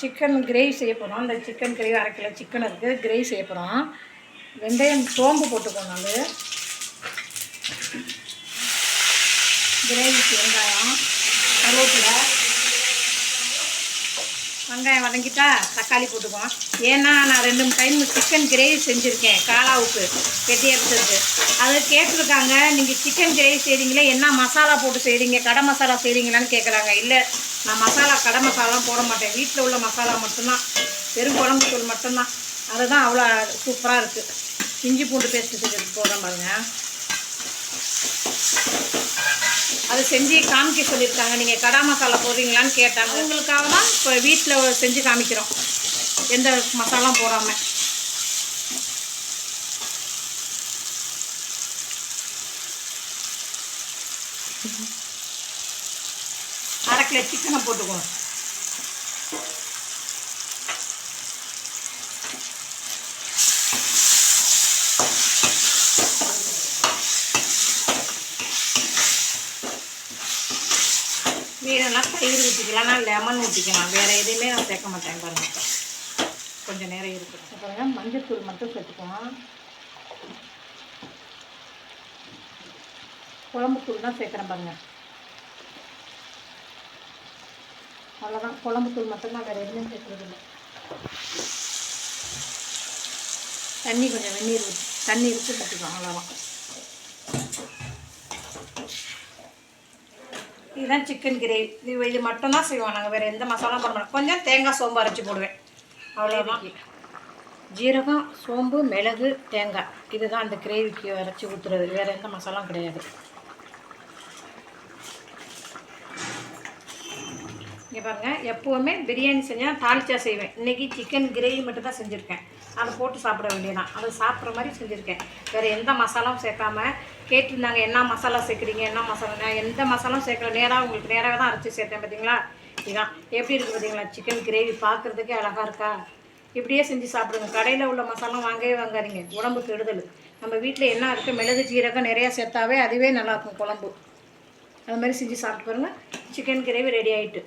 Chicken gravy செய்ய போகிறோம் இந்த சிக்கன் கிரேவி அரை கிலோ சிக்கன் இருக்குது கிரேவி செய்ய போகிறோம் வெந்தயம் சோம்பு போட்டுக்கோங்க அது. கிரேவிக்கு வெங்காயம் கருவேப்பிலை வெங்காயம் வதங்கிட்டா தக்காளி போட்டுக்குவோம். ஏன்னா நான் ரெண்டு மூணு டைம் சிக்கன் கிரேவி செஞ்சுருக்கேன் காளாவுக்கு கெட்டி எடுத்தது அது கேட்டிருக்காங்க நீங்கள் சிக்கன் கிரேவி செய்கிறீங்களே என்ன மசாலா போட்டு செய்கிறீங்க கடை மசாலா செய்கிறீங்களான்னு கேட்குறாங்க இல்லை நான் மசாலா கடை மசாலாலாம் போட மாட்டேன். வீட்டில் உள்ள மசாலா மட்டும்தான். வெறும் குழம்பு தூள் மட்டும்தான். அதுதான் அவ்வளோ சூப்பராக இருக்குது இஞ்சி பூண்டு பேஸ்ட்டு செஞ்சு போடுறேன் பாருங்கள் அதை செஞ்சு காமிக்க சொல்லியிருக்காங்க. நீங்கள் கடா மசாலா போடுறீங்களான்னு கேட்டாங்க. உங்களுக்காக தான் இப்போ வீட்டில் செஞ்சு காமிக்கிறோம். எந்த மசாலாம் போடாமல் அரை கிலோ சிக்கனை போட்டுக்குவோம் வேணும்னா தயிர் ஊற்றிக்கலாம் நான் லெமன் ஊற்றிக்கலாம் வேறு எதுவுமே நான் சேர்க்க மாட்டேன் பாருங்கள் கொஞ்சம் நேரம் இருக்குது பாருங்க மஞ்சத்தூள் மட்டும் சேர்த்துக்குவோம் குழம்புத்தூள் தான் சேர்க்குறேன் பாருங்க. அவ்வளோதான் குழம்புத்தூள் மட்டும் நான் வேறு எதுவுமே சேர்க்குறது இல்லை. தண்ணி கொஞ்சம் வெந்நீர் தண்ணி இருக்கு ஊற்றிக்கலாம் அவ்வளோதான் இதுதான் சிக்கன் கிரேவி இது இது மட்டும்தான் செய்வோம் நாங்கள் வேறு எந்த மசாலாவும் போட மாட்டோம். கொஞ்சம் தேங்காய் சோம்பு அரைச்சி போடுவேன். அவ்வளோதான் ஜீரகம் சோம்பு மிளகு தேங்காய். இதுதான் அந்த கிரேவிக்கு அரைச்சி ஊற்றுறது வேறு எந்த மசாலாவும் கிடையாது. இங்கே பாருங்கள் எப்போவுமே பிரியாணி செஞ்சால் தாளிச்சா செய்வேன். இன்றைக்கி சிக்கன் கிரேவி மட்டும் தான் செஞ்சுருக்கேன். அதை போட்டு சாப்பிட வேண்டியதான் அதை சாப்பிட்ற மாதிரி செஞ்சுருக்கேன். வேறு எந்த மசாலாவும் சேர்க்காம கேட்டிருந்தாங்க என்ன மசாலா சேர்க்குறீங்க என்ன மசாலா? எந்த மசாலாவும் சேர்க்கல. நேராக உங்களுக்கு நேராக தான் அரைச்சி சேர்த்தேன் பார்த்தீங்களா இதுதான் எப்படி இருக்குது பார்த்தீங்களா சிக்கன் கிரேவி பார்க்குறதுக்கே அழகாக இருக்கா? இப்படியே செஞ்சு சாப்பிடுங்க. கடையில் உள்ள மசாலா வாங்கவே வாங்காதீங்க. உடம்பு கெடுதல். நம்ம வீட்டில் என்ன இருக்குது மிளகு ஜீரகம் நிறையா சேர்த்தாவே அதுவே நல்லாயிருக்கும் குழம்பு. அது மாதிரி செஞ்சு சாப்பிட்டு பாருங்கள் சிக்கன் கிரேவி ரெடி ஆகிட்டு